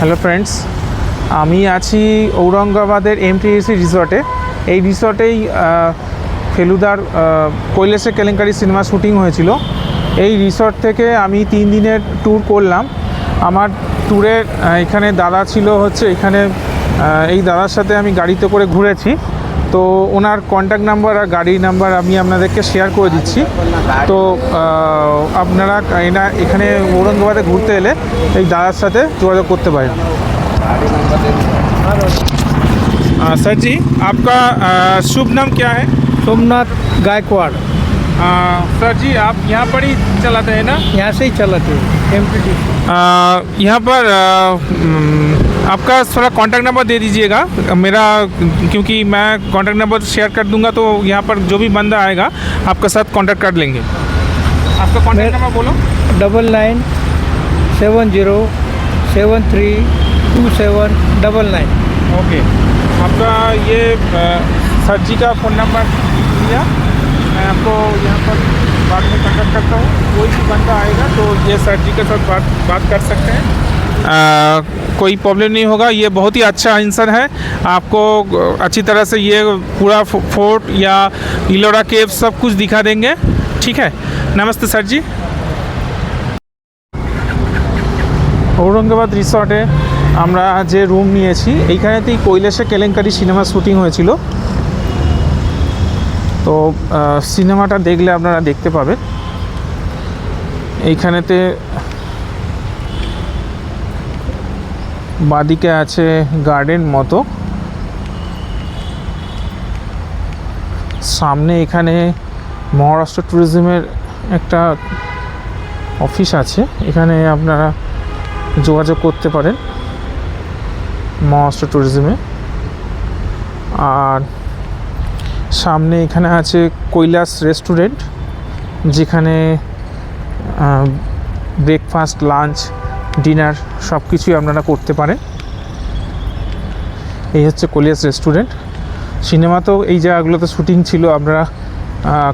Hello friends আমি আছি ঔরঙ্গাবাদের এমটিএসি রিসর্টে এই রিসর্টেই ফেলুদার কৈলাসে কেলেঙ্কারি সিনেমা শুটিং হয়েছিল। এই রিসর্ট থেকে আমি তিন দিনের ট্যুর করলাম। আমার ট্যুরের এখানে দাদা ছিল হচ্ছে এখানে এই দাদার সাথে আমি গাড়িতে করে ঘুরেছি। তো ওনার কন্ট্যাক্ট নাম্বার আর গাড়ির নাম্বার আমি আপনাদেরকে শেয়ার করে দিচ্ছি তো আহ, আপনারা এনা এখানে ঔরঙ্গাবাদে ঘুরতে এলে এই দাদার সাথে যোগাযোগ করতে পারেন सर जी आपका अ, शुभ नाम क्या है सोमनाथ गायकवाड़ अ, सर जी आप यहाँ पर ही चलाते हैं ना यहाँ से ही चलाते एम टी डी अ, यहाँ पर अ, हम्म, आपका थोड़ा कॉन्टैक्ट नंबर दे दीजिएगा। मेरा क्योंकि मैं कॉन्टैक्ट नंबर शेयर कर दूँगा तो यहाँ पर जो भी बंदा आएगा आपके साथ कॉन्टैक्ट कर लेंगे। आपका कॉन्टैक्ट नंबर बोलो। Double nine seven zero seven three two seven double nine okay आपका ये सर जी का फ़ोन नंबर दिया। मैं आपको यहाँ पर बाद में कॉन्टैक्ट करता हूँ। कोई भी बंदा आएगा तो ये सर जी के साथ बात बात कर सकते हैं। कोई प्रॉब्लम नहीं होगा ये बहुत ही अच्छा इंसान है आपको अच्छी तरह से ये पूरा फो- फोर्ट या इलोरा केव सब कुछ दिखा देंगे ठीक है नमस्ते सर जी ঔরঙ্গাবাদ রিসর্টে আমরা যে রুম নিয়েছি এইখানেতেই কৈলাসে কেলেঙ্কারি সিনেমা শুটিং হয়েছিল তো আহ, সিনেমাটা দেখলে আপনারা দেখতে পাবেন এইখানেতে বাদিকে আছে গার্ডেন মতো। সামনে এখানে মহারাষ্ট্র ট্যুরিজমের একটা অফিস আছে। এখানে আপনারা যোগাযোগ করতে পারেন মহারাষ্ট্র ট্যুরিজমে আর সামনে এখানে আছে কৈলাস রেস্টুরেন্ট যেখানে ব্রেকফাস্ট লাঞ্চ ডিনার সব কিছুই আপনারা করতে পারেন। এই হচ্ছে কৈলাস রেস্টুরেন্ট। সিনেমাতেও এই জায়গাগুলোতে শুটিং ছিল, আপনারা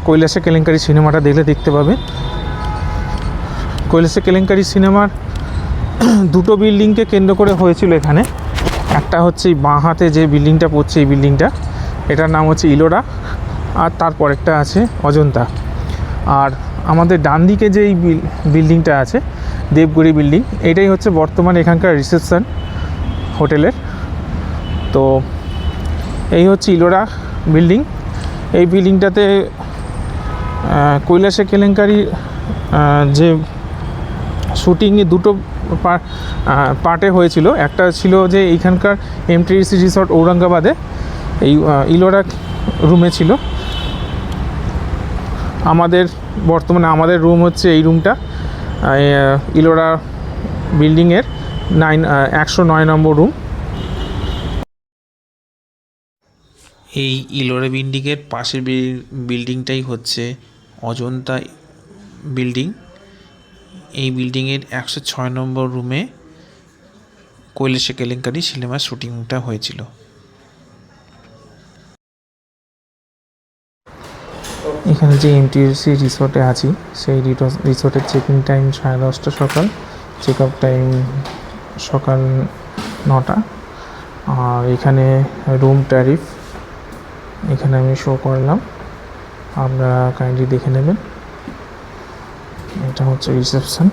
কৈলাসে কেলেঙ্কারি সিনেমাটা দেখলে দেখতে পাবেন। কৈলাসে কেলেঙ্কারি সিনেমার দুটো বিল্ডিংকে কেন্দ্র করে হয়েছিল এখানে। একটা হচ্ছে এই বাঁ হাতে যে বিল্ডিংটা পড়ছে এই বিল্ডিংটা, এটার নাম হচ্ছে ইলোরা, আর তারপর একটা আছে অজন্তা। আর আমাদের ডান দিকে যে এই বিল্ডিংটা আছে দেবগুড়ি বিল্ডিং। এটাই হচ্ছে বর্তমানে এখানকার রিসেপশন হোটেলের। তো এই হচ্ছে ইলোরা বিল্ডিং। এই বিল্ডিংটাতে কৈলাসে কেলেঙ্কারি যে শুটিংয়ে দুটো পার্টে হয়েছিল। একটা ছিল যে এইখানকার এম এমটিসি রিসর্ট ঔরঙ্গাবাদে, এই ইলোরা রুমে ছিল। আমাদের, বর্তমানে আমাদের রুম হচ্ছে এই রুমটা। ইলোরা বিল্ডিংয়ের নাইন একশো নয় নম্বর রুম। এই ইলোরা বিল্ডিংয়ের পাশের বিল- বিল্ডিংটাই হচ্ছে অজন্তা বিল্ডিং। এই বিল্ডিংয়ের একশো ছয় নম্বর রুমে কৈলাসে কেলেঙ্কারি সিনেমার শুটিংটা হয়েছিল। এখানে যে এমটিসি রিসোর্টে আছি, সেই রিসোর্টের চেকিং টাইম সাড়ে দশটা সকাল চেক আপ টাইম সকাল নটা। আর এখানে রুম ট্যারিফ এখানে আমি শো করলাম। আপনারা কাইন্ডলি দেখে নেবেন। এটা হচ্ছে রিসেপশন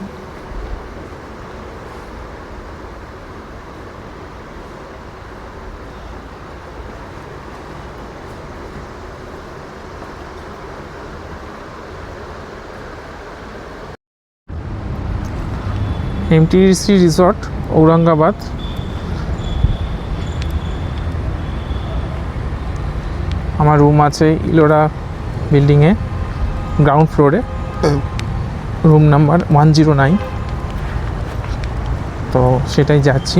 এমটিসি রিসর্ট ঔরঙ্গাবাদ আমার রুম আছে ইলোরা বিল্ডিংয়ে গ্রাউন্ড ফ্লোরে room number one zero nine তো সেটাই যাচ্ছি।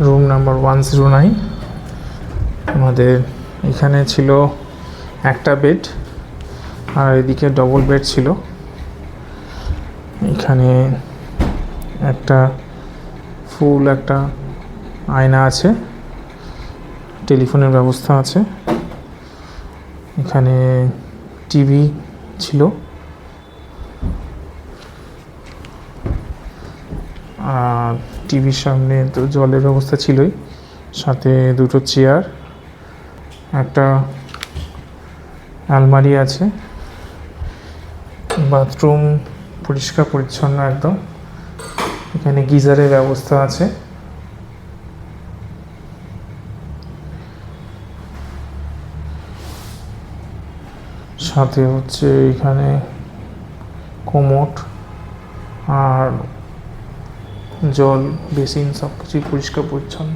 Room number one zero nine আমাদের এখানে ছিল একটা বেড আর এদিকে ডবল বেড ছিল। এখানে একটা ফুল, একটা আয়না আছে। টেলিফোনের ব্যবস্থা আছে। এখানে টিভি ছিল। আর টিভির সামনে তো জলের ব্যবস্থা ছিলই, সাথে দুটো চেয়ার, একটা আলমারি আছে, বাথরুম পরিষ্কার পরিচ্ছন্ন একদম, এখানে গিজারের ব্যবস্থা আছে। সাথে হচ্ছে এখানে কোমোট আর জল বেসিন সব কিছুই পরিষ্কার পরিচ্ছন্ন।